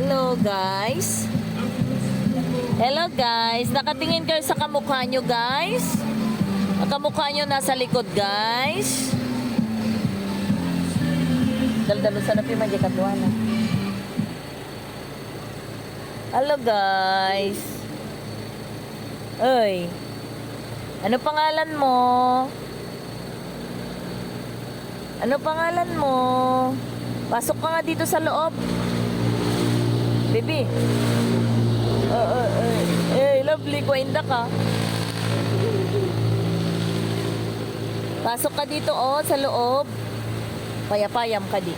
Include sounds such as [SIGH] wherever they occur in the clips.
Hello guys. Hello guys. Nakatingin kayo sa kamukha nyo guys. Ang kamukha nyo nasa likod guys. Daldalo sa napi man katuan na. Hello guys. Oy. Ano pangalan mo? Ano pangalan mo? Pasok ka nga dito sa loob. Baby. Uh, uh, uh, eh, lovely. Kwenta ka. Pasok ka dito, oh, sa loob. Payapayam ka di.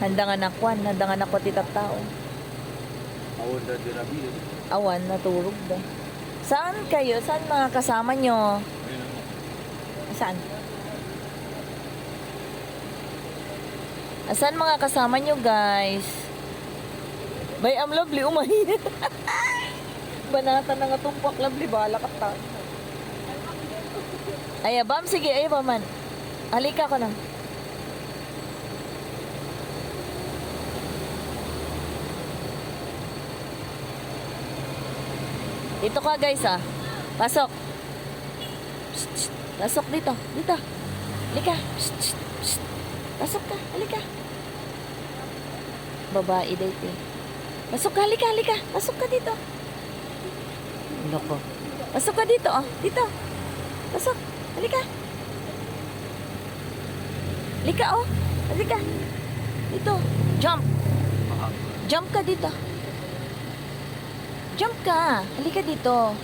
Handa nga na kwan. Handa nga na ko titap tao. Awon na din na biyo. Awan, naturog da. Saan kayo? Saan mga kasama nyo? Saan? Asan mga kasama nyo, guys? Bay, am lovely, umay. [LAUGHS] Banata na nga tumpak, lovely, bala ka ta. Ay, abam, sige, ay, man. Halika ko na. Dito ka, guys, ah. Pasok. Psst, psst. Pasok dito. Dito. Halika. Psst, psst, psst. Pasok ka. Halika. Babae dito. Pasok ka. Halika. Halika. Pasok ka dito. Loko. Pasok ka dito. Oh. Dito. Pasok. Halika. Halika oh. Halika. Dito. Jump. Jump ka dito. Jump ka. Halika dito.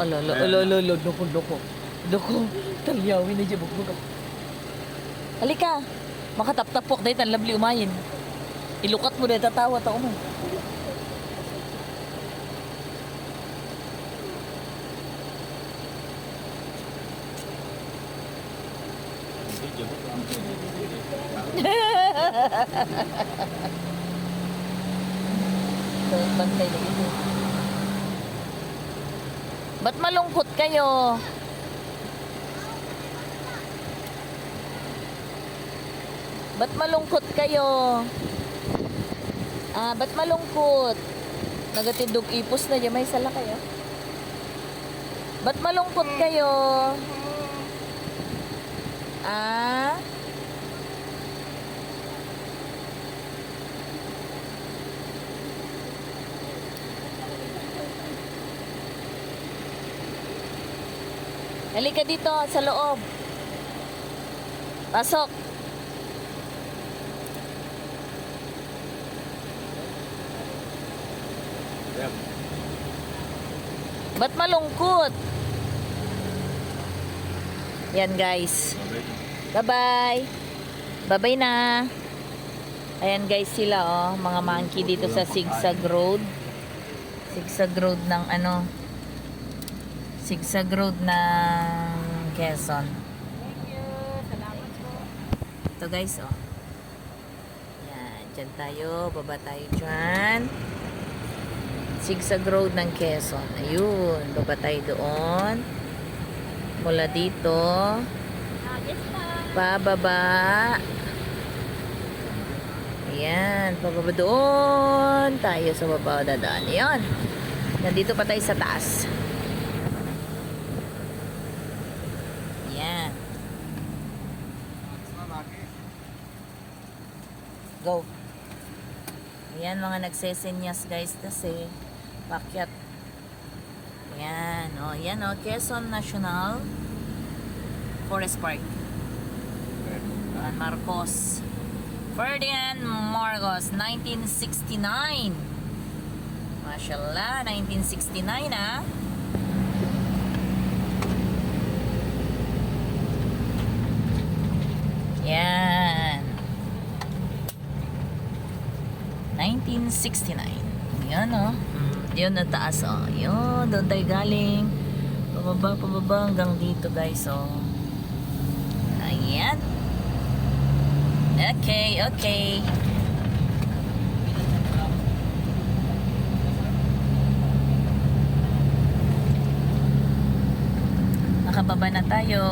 Alo, alo, alo, alo, alo, loko, loko. Loko. Talyawin na dyan, bugbog. Halika. Makataptapok dahil tan labli umayin. Ilukat mo dahil tatawa tao mo. Bantay na ito. Ba't malungkot kayo? Ba't malungkot kayo? Ah, ba't malungkot? Nagatindog ipos na dyan. May sala kayo? Ba't malungkot kayo? Ah? Halika dito sa loob. Pasok. Yep. Ba't malungkot? Yan guys. Bye-bye. Bye-bye na. Ayan guys sila oh, mga monkey dito sa Sigsag Road. Sigsag Road ng ano? Sigsag Road ng Quezon. Ito guys oh. Yan, dyan tayo. Baba tayo dyan. Sigsag Road ng Quezon. Ayun, baba tayo doon. Mula dito. Pababa. Ayan, pababa doon. Tayo sa baba dadaan. Ayan. Nandito pa tayo sa taas. Ayan. Go. Ayan, mga nagsesenyas guys kasi pakyat. Ayan, o. Oh, ayan, o. Oh, Quezon National Forest Park. Juan Marcos. Ferdinand Marcos, 1969. Mashallah, 1969 ah. Yan. 1969. Yan oh. Yun na taas oh. Yun, doon tayo galing. Pababa, pababa hanggang dito guys oh. Ayan. Okay, okay. Nakababa na tayo.